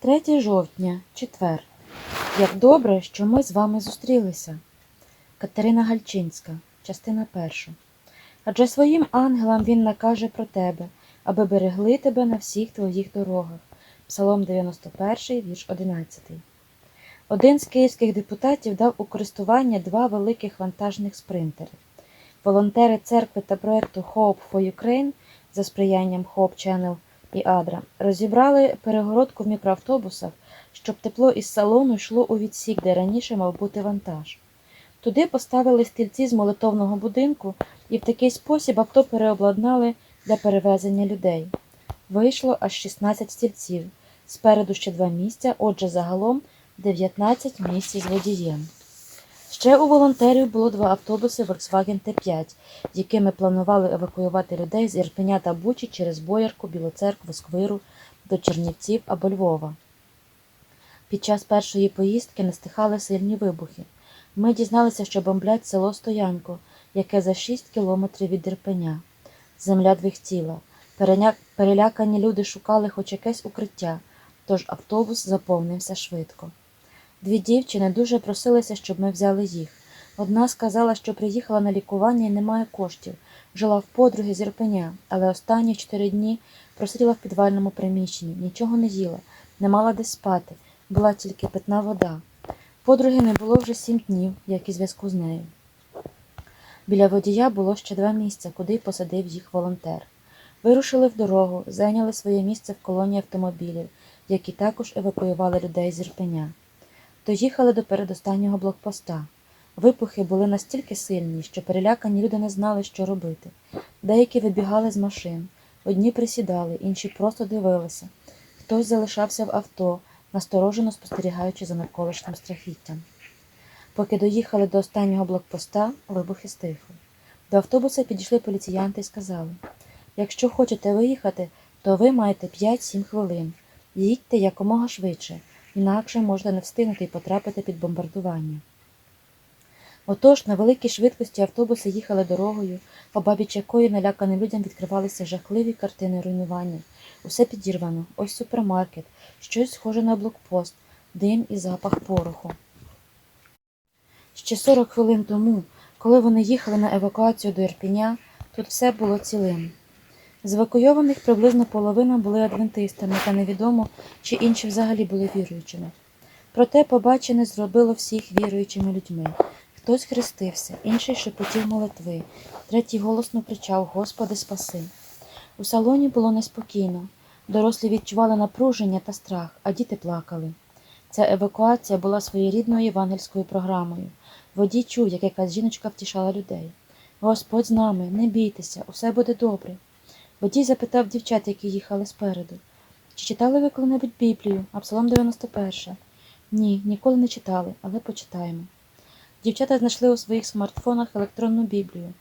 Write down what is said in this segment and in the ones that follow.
3 жовтня, четвер. Як добре, що ми з вами зустрілися. Катерина Гальчинська, частина перша. Адже своїм ангелам він накаже про тебе, аби берегли тебе на всіх твоїх дорогах. Псалом 91, вірш 11. Один з київських депутатів дав у користування два великих вантажних спринтери. Волонтери церкви та проекту Hope for Ukraine за сприянням Hope Channel і Адра розібрали перегородку в мікроавтобусах, щоб тепло із салону йшло у відсік, де раніше мав бути вантаж. Туди поставили стільці з молитовного будинку і в такий спосіб авто переобладнали для перевезення людей. Вийшло аж 16 стільців, спереду ще два місця, отже, загалом 19 місць із водієм. Ще у волонтерів було два автобуси Volkswagen T5, якими планували евакуювати людей з Ірпеня та Бучі через Боярку, Білоцеркву, Сквиру до Чернівців або Львова. Під час першої поїздки не стихали сильні вибухи. Ми дізналися, що бомблять село Стоянко, яке за 6 кілометрів від Ірпеня. Земля двихтіла. Перелякані люди шукали хоч якесь укриття, тож автобус заповнився швидко. Дві дівчини дуже просилися, щоб ми взяли їх. Одна сказала, що приїхала на лікування і не має коштів, жила в подруги з Ірпеня, але останні чотири дні просиділа в підвальному приміщенні, нічого не їла, не мала де спати, була тільки питна вода. Подруги не було вже сім днів, як і зв'язку з нею. Біля водія було ще два місця, куди посадив їх волонтер. Вирушили в дорогу, зайняли своє місце в колонії автомобілів, які також евакуювали людей з Ірпеня. Доїхали до передостаннього блокпоста. Вибухи були настільки сильні, що перелякані люди не знали, що робити. Деякі вибігали з машин, одні присідали, інші просто дивилися. Хтось залишався в авто, насторожено спостерігаючи за навколишнім страхіттям. Поки доїхали до останнього блокпоста, вибухи стихли. До автобуса підійшли поліціянти і сказали: якщо хочете виїхати, то ви маєте 5-7 хвилин. Їдьте якомога швидше, інакше можна не встигнути і потрапити під бомбардування. Отож, на великій швидкості автобуси їхали дорогою, обабіч якої наляканим людям відкривалися жахливі картини руйнування. Усе підірвано, ось супермаркет, щось схоже на блокпост, дим і запах пороху. Ще 40 хвилин тому, коли вони їхали на евакуацію до Ірпіня, тут все було цілим. З евакуйованих приблизно половина були адвентистами, та невідомо, чи інші взагалі були віруючими. Проте побачене зробило всіх віруючими людьми. Хтось хрестився, інший шепотів молитви, третій голосно кричав Господи, спаси. У салоні було неспокійно. Дорослі відчували напруження та страх, а діти плакали. Ця евакуація була своєрідною євангельською програмою. Водій чув, як якась жіночка втішала людей. Господь з нами, не бійтеся, усе буде добре. Водій запитав дівчат, які їхали спереду. Чи читали ви коли-небудь Біблію, Абсалом 91? Ні, ніколи не читали, але почитаємо. Дівчата знайшли у своїх смартфонах електронну Біблію.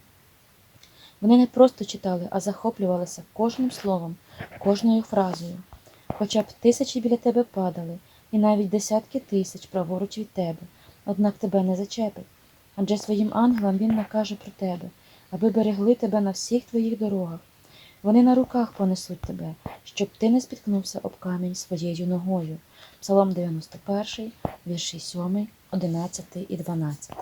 Вони не просто читали, а захоплювалися кожним словом, кожною фразою. Хоча б тисячі біля тебе падали, і навіть десятки тисяч праворуч від тебе, однак тебе не зачепить. Адже своїм ангелам він накаже про тебе, аби берегли тебе на всіх твоїх дорогах. Вони на руках понесуть тебе, щоб ти не спіткнувся об камінь своєю ногою. Псалом 91, вірші 7, 11 і 12.